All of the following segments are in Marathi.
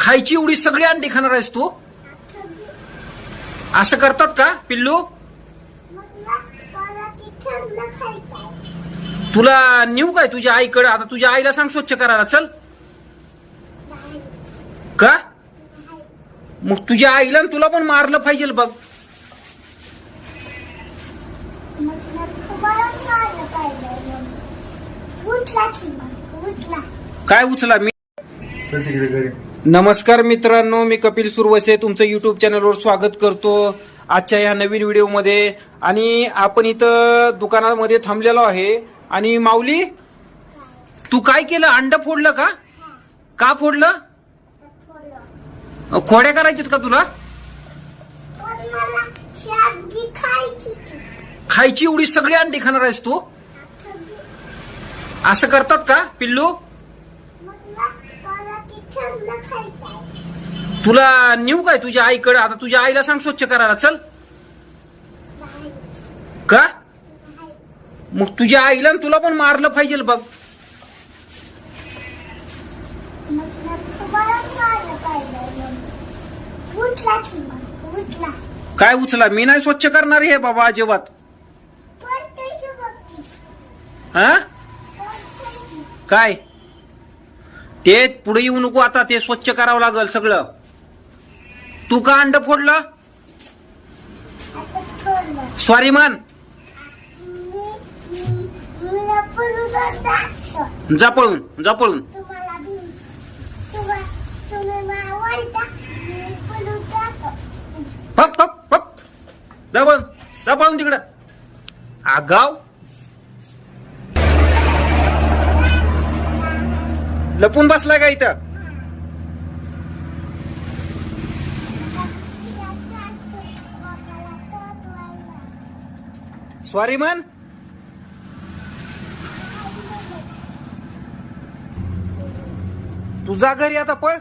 खायची एवढी सगळी अंडी खाणार आहेस तू? असं करतात का पिल्लू? तुला नेऊ काय तुझ्या आईकडे? आता तुझ्या आईला सांग स्वच्छ करायला. चल. का? मग तुझ्या आईला तुला पण मारलं पाहिजे. बघ काय उचला? मी नमस्कार मित्रांनो मी कपिल सुरवसे तुमचं युट्यूब चॅनलवर स्वागत करतो. आजच्या ह्या नवीन व्हिडिओमध्ये आणि आपण इथं दुकानामध्ये थांबलेलो आहे. आणि माऊली तू काय केलं? अंड फोडलं का? का फोडलं? खोड्या करायच्यात का तुला? खायची एवढी सगळी अंडी खाणार आहेस तू? असं करतात का पिल्लू मग ना मला ती थंड खायचं तुला नेऊ काय तुझ्या आईकडे? आता तुझ्या आईला सांग स्वच्छ करायला. चल. का? मग तुझ्या आईला तुला पण मारलं पाहिजे बघ. काय उचला? मी नाही स्वच्छ करणार हे बाबा अजिबात. हा. काय? ते पुढे येऊ नको आता ते स्वच्छ करावं लागल सगळं. तू का अंड फोडलं? सॉरी मान जपळून जपळून जपळून जपळून तिकडं. जा तुम्हाला भी तुम्हा तुम्ही मला आवडता मी पळून टाकतो. फक फक फक जा पळून जा पळून तिकडं आगाव लपून बसलाय का इथं. सॉरी मान तू जा घरी आता पळ.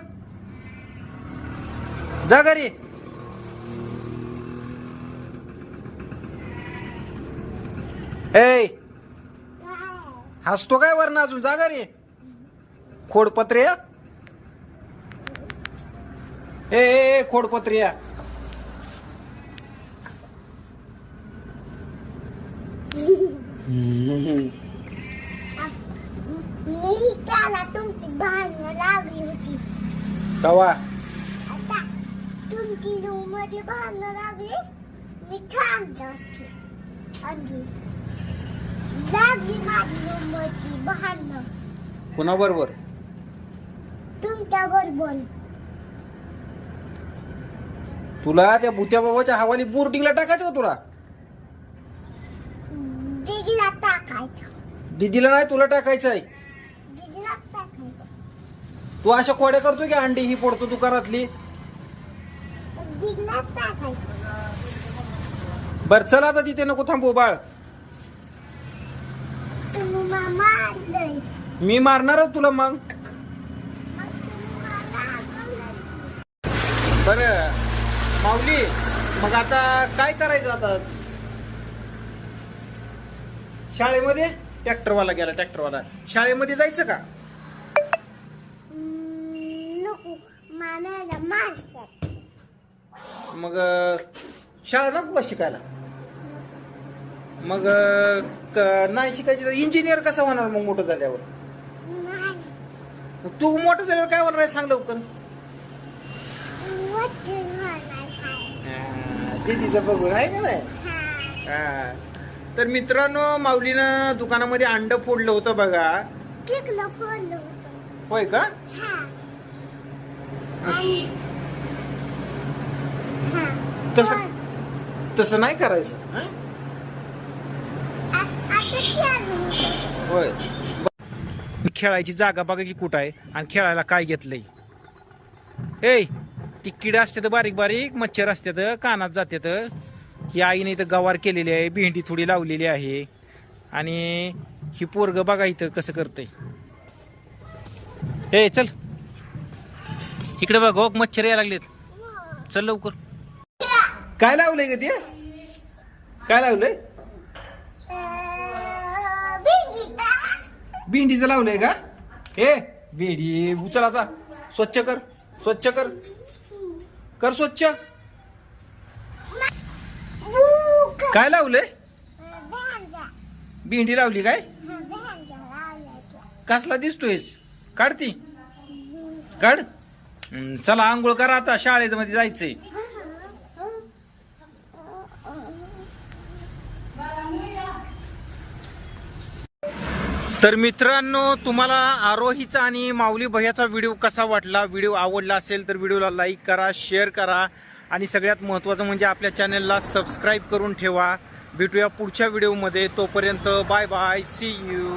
जा घरी. ए? हसतो काय वरण अजून? जा घरी. खोडपत्रे ए ए, ए खोडपत्रे मी त्याला तुमची भांडणं लागली होती. कवा? आता तुमची रूममध्ये भांडणं लागली? मी थांबत होती आणि लागली माझी रूममध्ये भांडणं. कुणाबरोबर? तुमच्या बरोबर तुला त्या भूत्या बाबाच्या हवाली बोर्डिंगला टाकायचं का तुला? दिगला टाकायचं. दिदीला नाही तुला टाकायचं आहे. टाकायचं. तू अशा कोड्या करतोय की अंडी ही पडतो दुकानातली? टाकायचं. बर चल आता तिथे नको थांबू बाळ. तुम्ही मी मारणारच तुला मग. बर. माऊली मग आता काय करायचं आता? शाळेमध्ये? ट्रॅक्टरवाला गेला ट्रॅक्टरवाला. शाळेमध्ये जायचं का? नको मारतात मग अं, शाळा नको का शिकायला? मग अं, क- नाही शिकायची तर इंजिनियर कसा होणार मग मोठं झाल्यावर? मग तू मोठं झाल्यावर काय होणार आहे सांग लवकर. दिदीचं बघून आहे का नाही? हा. तर मित्रांनो माऊलीनं दुकानामध्ये अंड फोडलं होतं बघा. होय का? तसं- तसं नाही करायचं. होय. खेळायची जागा बघा की कुठं आहे आणि खेळायला काय घेतलंय. ए! ती किड असतात बारीक बारीक मच्छर असतात कानात जातात. ही आईने इथं गवार केलेली आहे भेंडी थोडी लावलेली आहे. आणि ही पोरग बघा इथं कसं करतंय. हे चल. इकडे बघ हो मच्छर यायला लागलेत. चल लवकर. काय लावलंय ग ते? काय लावलंय? अं, भेंडीचं लावलंय का? हे भेंडी उचल आता. स्वच्छ कर स्वच्छ कर. कर स्वच्छ. काय लावलंय भेंड्या. भेंडी लावली काय? कसला दिसतोयस? काढती. काढ. चला आंघोळ करा आता शाळेत मध्ये जायचंय. तर मित्रांनो तुम्हाला आरोहीचा आणि माऊली भैयाचा व्हिडिओ कसा वाटला? व्हिडिओ आवडला असेल तर व्हिडिओला लाईक करा शेअर करा आणि सगळ्यात महत्त्वाचं म्हणजे आपल्या चॅनलला सबस्क्राईब करून ठेवा. भेटूया पुढच्या व्हिडिओमध्ये तोपर्यंत बाय बाय सी यू